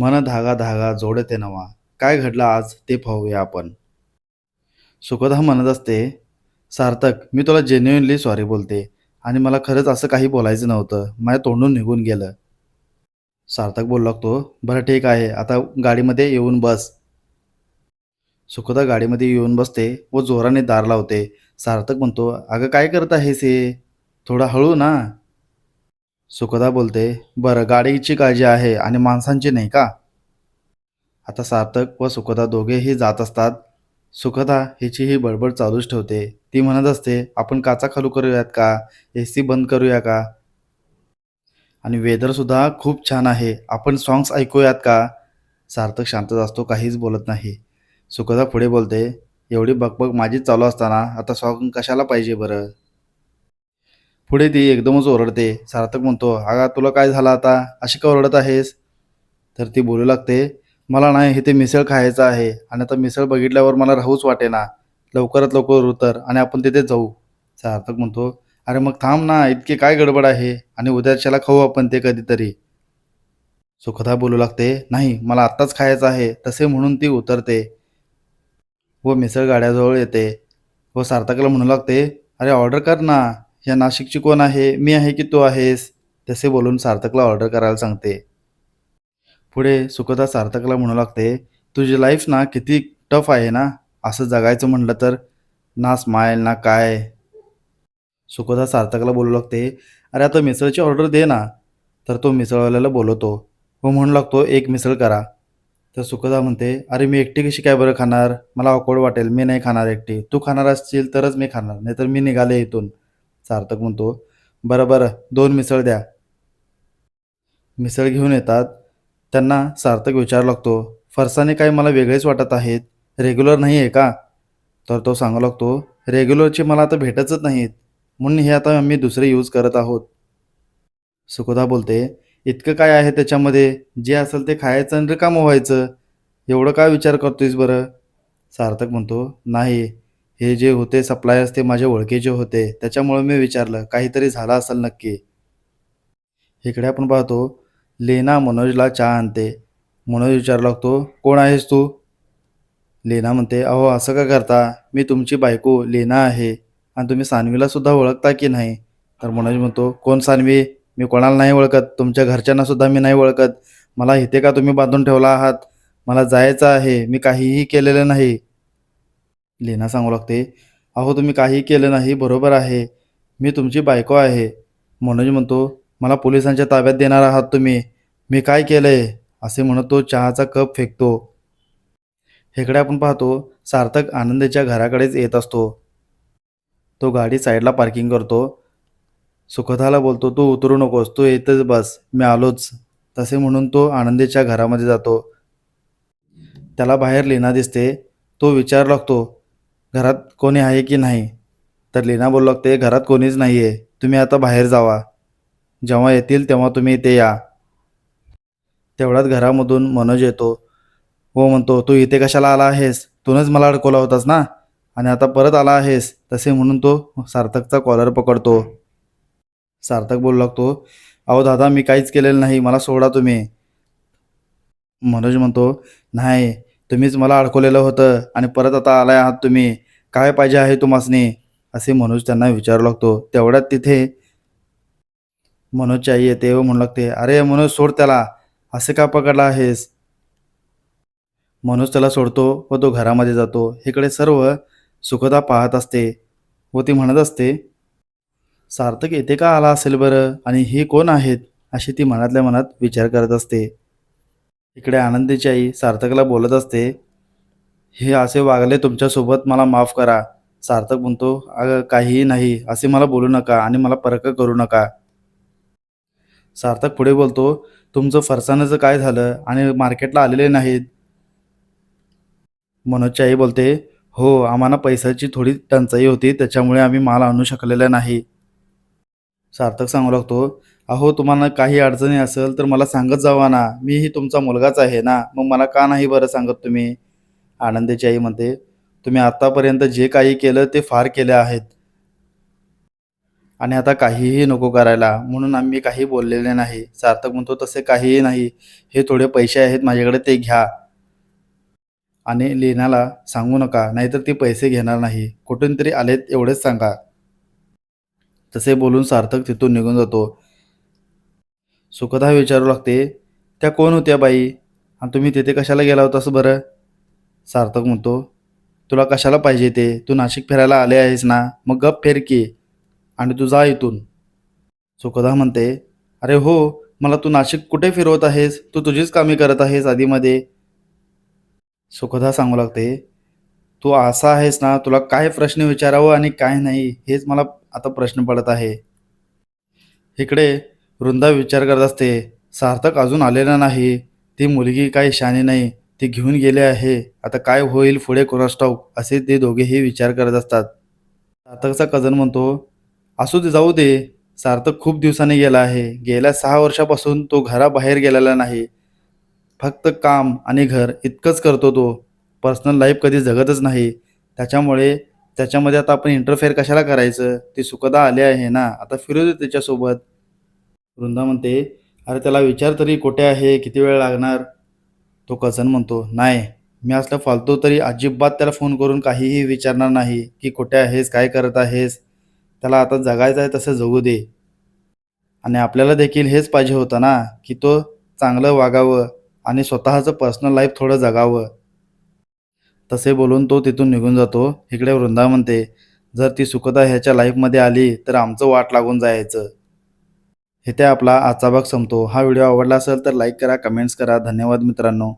मन धागा धागा जोडते नवा. काय घडलं आज? ते पाहूया आपण. सुखदा म्हणत असते सार्थक मी तुला जेन्युइनली सॉरी बोलते. आणि मला खरंच असं काही बोलायचं नव्हतं. माझ्या तोंडून निघून गेलं. सार्थक बोलू लागतो बरं ठीक आहे. आता गाडीमध्ये येऊन बस. सुखदा गाडीमध्ये येऊन बसते व जोराने दार लावते. सार्थक म्हणतो अगं काय करत आहेस हे? थोडं हळू ना. सुखदा बोलते बरं गाडीची काळजी आहे आणि माणसांची नाही का? आता सार्थक व सुखदा दोघेही जात असतात. सुखदा हिची ही बडबड चालूच ठेवते. ती म्हणत असते आपण काचा खालू करूयात का? ए सी बंद करूया का? आणि वेदरसुद्धा खूप छान आहे. आपण सॉंग्स ऐकूयात का? सार्थक शांतच असतो काहीच बोलत नाही. सुखदा पुढे बोलते एवढी बकबक माझीच चालू असताना आता सॉंग कशाला पाहिजे बरं? पुढे ती एकदमच ओरडते. सार्थक म्हणतो अगा तुला काय झालं आता? अशी का ओरडत आहेस? तर ती बोलू लागते मला नाही इथे मिसळ खायचं आहे आणि आता मिसळ बघितल्यावर मला राहूच वाटेना. लवकरात लवकर उतर आणि आपण तिथे जाऊ. सार्थक म्हणतो अरे मग थांब ना इतकी काय गडबड आहे आणि उद्याच्याला खाऊ आपण ते कधीतरी. सुखदा बोलू लागते नाही मला आत्ताच खायचं आहे तसे म्हणून ती उतरते. व मिसळ गाड्याजवळ येते व सार्थकला म्हणू लागते अरे ऑर्डर कर ना. ह्या नाशिकची कोण आहे? मी आहे की तू आहेस? तसे बोलून सार्थकला ऑर्डर करायला सांगते. पुढे सुखदा सार्थकला म्हणू लागते तुझी लाईफ ना किती टफ आहे ना? असं जगायचं म्हणलं तर ना स्माईल ना काय? सुखदा सार्थकला बोलू लागते अरे आता मिसळची ऑर्डर दे ना. तर तो मिसळवाल्याला बोलवतो व म्हणू लागतो एक मिसळ करा. तर सुखदा म्हणते अरे मी एकटी कशी काय बरं खाणार? मला अवकड वाटेल मी नाही खाणार एकटी. तू खाणार असशील तरच मी खाणार नाहीतर मी निघाले इथून. सार्थक म्हणतो बरं बरं दोन मिसळ द्या. मिसळ घेऊन येतात. त्यांना सार्थक विचार लागतो फरसाने काही मला वेगळेच वाटत आहेत. रेग्युलर नाही आहे का? तर तो सांगू लागतो रेग्युलरचे मला आता भेटतच नाहीत. म्हणून हे आता आम्ही दुसरे यूज करत आहोत. सुखदा बोलते इतकं काय आहे त्याच्यामध्ये? जे असेल ते खायचं आणि रिकामं व्हायचं. एवढं काय विचार करतोयस बरं? सार्थक म्हणतो नाही. हे जे होते सप्लायर्स ते माझ्या ओळखीचे होते त्याच्यामुळे मी विचारलं काहीतरी झालं असेल नक्की? इकडे आपण पाहतो लेना मनोजला चहा आणते. मनोज विचारू लागतो कोण आहेस तू? लेना म्हणते अहो असं का करता? मी तुमची बायको लेना आहे. आणि तुम्ही सानवीला सुद्धा ओळखता की नाही? तर मनोज म्हणतो कोण सानवी? मी कोणाला नाही ओळखत. तुमच्या घरच्यांना सुद्धा मी नाही ओळखत. मला इथे का तुम्ही बांधून ठेवला आहात? मला जायचं आहे. मी काहीही केलेलं नाही. लीना सांगू लागते अहो तुम्ही काही केलं नाही बरोबर आहे. मी तुमची बायको आहे. मनोज म्हणतो मला पोलिसांच्या ताब्यात देणार आहात तुम्ही. मी काय केलंय? असे म्हणत तो चहाचा कप फेकतो. इकडे आपण पाहतो सार्थक आनंदीच्या घराकडेच येत असतो. तो गाडी साईडला पार्किंग करतो. सुखदाला बोलतो तू उतरू नकोस तू येतच बस मी आलोच. तसे म्हणून तो आनंदीच्या घरामध्ये जातो. त्याला बाहेर लीना दिसते. तो विचार लागतो घरात कोणी आहे की नाही? तर लीना बोलू लागते घरात कोणीच नाही आहे तुम्ही आता बाहेर जावा. जेव्हा येतील तेव्हा तुम्ही इथे या. तेवढ्यात घरामधून मनोज येतो. हो म्हणतो तू इथे कशाला आला आहेस? तूनच मला अडकवला होतास ना? आणि आता परत आला आहेस? तसे म्हणून तो सार्थकचा कॉलर पकडतो. सार्थक बोलू लागतो अहो दादा मी काहीच केलेलं नाही. मला सोडा तुम्ही. मनोज म्हणतो नाही. तुम्हीच मला अडकवलेलं होतं आणि परत आता आलाय आहात तुम्ही. काय पाहिजे आहे तुम्हासनी? असे मनोज त्यांना विचारू लागतो. तेवढ्यात तिथे मनोजची आई येते व म्हणू लागते अरे मनोज सोड त्याला. असे का पकडला आहेस? मनोज त्याला सोडतो व तो घरामध्ये जातो. इकडे सर्व सुखदा पाहत असते व ती म्हणत असते सार्थक येथे का आला असेल बरं? आणि हे कोण आहेत? अशी ती मनातल्या मनात विचार करत असते. इकडे आनंदीची आई सार्थकला बोलत असते हे असे वागले तुमच्यासोबत मला माफ करा सार्थक म्हणतो अगं काहीही नाही. असे मला बोलू नका आणि मला परक करू नका सार्थक पुढे बोलतो तुमचं फरसाणाचं काय झालं? आणि मार्केटला आलेले नाहीत मनोजची आई बोलते हो आम्हाला पैशाची थोडी टंचाई होती. त्याच्यामुळे आम्ही माल आणू शकलेला नाही. सार्थक सांगू लागतो अहो तुम्हाला काही अडचणी असेल तर मला सांगत जावा ना. मीही तुमचा मुलगाच आहे ना. मग मला का नाही बरं सांगत तुम्ही? आनंदीची आई म्हणते तुम्ही आतापर्यंत जे काही केलं ते फार केले आहेत. आणि आता काहीही नको करायला. म्हणून आम्ही काही बोललेले नाही. सार्थक म्हणतो तसे काहीही नाही. हे थोडे पैसे आहेत माझ्याकडे ते घ्या. आणि लिहिण्याला सांगू नका नाहीतर ती पैसे घेणार नाही. कुठून तरी आलेत एवढेच सांगा. तसे बोलून सार्थक तिथून निघून जातो. सुखदा विचारू लागते त्या कोण होत्या बाई? आणि तुम्ही तिथे कशाला गेला होतास बरं? सार्थक म्हणतो तुला कशाला पाहिजे ते? तू नाशिक फिरायला आले आहेस ना? मग गप फेर की. आणि तू जा इथून. सुखदा म्हणते अरे हो मला तू नाशिक कुठे फिरवत आहेस? तू तुझीच कामे करत आहेस आधीमध्ये. सुखदा सांगू लागते तू असा आहेस ना तुला काय प्रश्न विचारावं आणि काय नाही हेच मला आता प्रश्न पडत आहे. इकडे वृंदा विचार करत असते सार्थक अजून आलेला नाही. ती मुलगी काही शाने नाही ती घेऊन गेले आहे. आता काय होईल पुढे कोणास असे ते दोघेही विचार करत असतात. सार्थकचा कजन म्हणतो असू दे जाऊ दे. सार्थक खूप दिवसांनी गेला आहे. गेल्या सहा वर्षापासून तो घराबाहेर गेलेला नाही. फक्त काम आणि घर इतकंच करतो तो. पर्सनल लाईफ कधी जगतच नाही. त्याच्यामुळे त्याच्यामध्ये आता आपण इंटरफेअर कशाला करायचं? ते सुखदा आली आहे ना? आता फिरू दे त्याच्यासोबत वृंदा म्हणते अरे त्याला विचार तरी कुठे आहे? किती वेळ लागणार? तो कझन म्हणतो नाही मी असलं फालतू तरी अजिबात त्याला फोन करून काहीही विचारणार नाही की कुठे आहेस? काय करत आहेस? त्याला आता जगायचं आहे तसं जगू दे. आणि आपल्याला देखील हेच पाहिजे होतं ना की तो चांगलं वागावं आणि स्वतःचं पर्सनल लाईफ थोडं जगावं. तसे बोलून तो तिथून निघून जातो. इकडे वृंदा म्हणते जर ती सुखदा ह्याच्या लाईफमध्ये आली तर आमचं वाट लागून जायचं. इथे आपला आजचा भाग संपतो. हा व्हिडिओ आवडला असेल तर लाईक करा कमेंट्स करा. धन्यवाद मित्रांनो.